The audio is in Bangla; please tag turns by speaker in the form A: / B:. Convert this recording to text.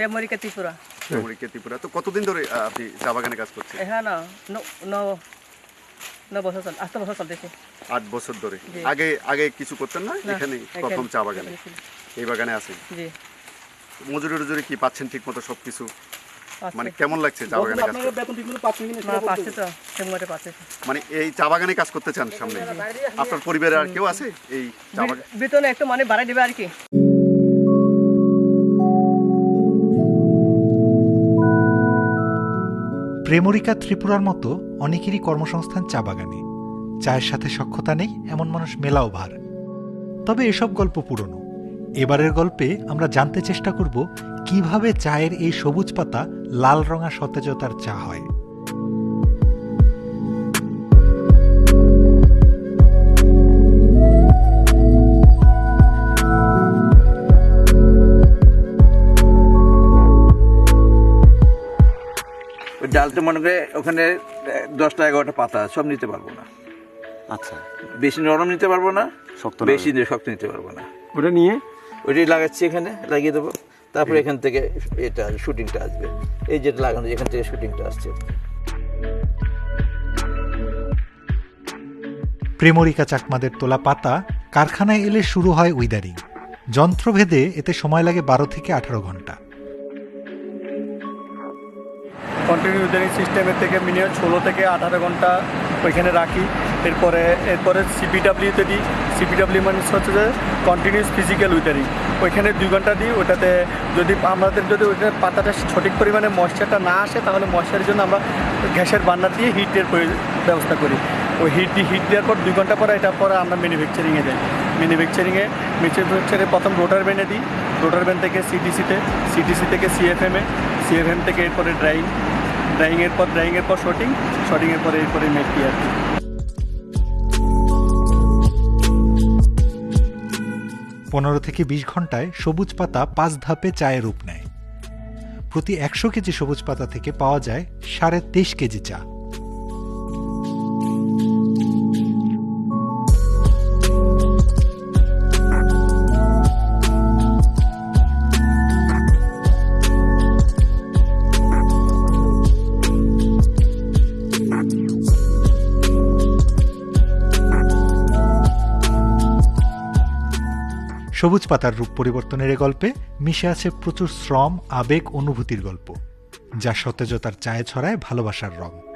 A: ত্রিপুরা
B: ত্রিপুরা তো কতদিন ধরে আপনি চা বাগানে কাজ করছেন?
A: হ্যাঁ না ন ন ন বছর চল আষ্ট বছর চলতেছে।
B: আট বছর ধরে। আগে আগে কিছু করতেন না? এখানে প্রথম চা বাগানে। এই বাগানে আছেন?
A: জি।
B: মজুরি টজুরি কি পাচ্ছেন ঠিক মতো সবকিছু?
A: পাচ্ছে।
B: মানে কেমন লাগছে চা বাগানে কাজ করতে?
A: তো
B: মানে এই চা বাগানে কাজ করতে চান সামনে? আপনার পরিবারে আর কেউ আছে এই চা বাগান?
A: বেতন একটু মানে বাড়াই দিবে আর কি।
C: প্রেমরিকা ত্রিপুরার মতো অনেকেরই কর্মসংস্থান চা বাগানে চায়ের সাথে সক্ষতা নেই, এমন মানুষ মেলাও ভার। তবে এসব গল্প পুরনো। এবারের গল্পে আমরা জানতে চেষ্টা করব কীভাবে চায়ের এই সবুজ পাতা লাল রঙা সতেজতার চা হয়।
D: ওই ডালটা মনে করে ওখানে দশটা এগারোটা পাতা সব নিতে পারব না।
E: আচ্ছা।
D: বেশি নরম নিতে পারব না
E: শক্ত না
D: বেশি শক্ত নিতে পারব না।
E: ওটা নিয়ে?
D: ওইটাই লাগাচ্ছি এখানে লাগিয়ে দেবো। তারপরে এখান থেকে এটা শুটিংটা আসবে। এই যেটা লাগানো এখান থেকে শুটিংটা আসছে।
C: প্রেমরিকা চাকমাদের তোলা পাতা কারখানায় এলে শুরু হয় উইদারিং। যন্ত্রভেদে এতে সময় লাগে বারো থেকে আঠারো ঘণ্টা।
F: কন্টিনিউ উইদারিং সিস্টেমের থেকে মিনিমাম ষোলো থেকে আঠারো ঘণ্টা ওইখানে রাখি। এরপরে এরপরে সিপিডাব্লিউতে দিই। সিপিডাব্লিউ মানে হচ্ছে যে কন্টিনিউস ফিজিক্যাল উইদারিং ওইখানে দুই ঘণ্টা দিই, ওটাতে যদি আমাদের যদি ওইটা পাতাটা সঠিক পরিমাণে ময়শ্চারটা না আসে, তাহলে ময়শ্চারের জন্য আমরা গ্যাসের বার্নার দিয়ে হিটের ব্যবস্থা করি। ওই হিট হিট দেওয়ার পর দুই ঘণ্টা পরে এটা পরে আমরা ম্যানুফ্যাকচারিংয়ে যাই। ম্যানুফ্যাকচারিংয়ে ম্যানুফ্যাকচারে প্রথম রোটার ব্যানে দিই। রোটার ব্যান থেকে সিটিসিতে সিটিসি থেকে সিএফএমে সিএফএম থেকে এরপরে ড্রাইং ড্রাইংয়ের পর ড্রাইংয়ের পর শটিং শটিংয়ের পর, এরপরে মেটটি আর
C: পনেরো থেকে বিশ ঘন্টায় সবুজ পাতা পাঁচ ধাপে চায়ের রূপ নেয়। প্রতি একশো কেজি সবুজ পাতা থেকে পাওয়া যায় সাড়ে তেইশ কেজি চা। সবুজ পাতার রূপ পরিবর্তনের এ গল্পে মিশে আছে প্রচুর শ্রম, আবেগ, অনুভূতির গল্প, যা সতেজতার চায়ে ছড়ায় ভালোবাসার রং।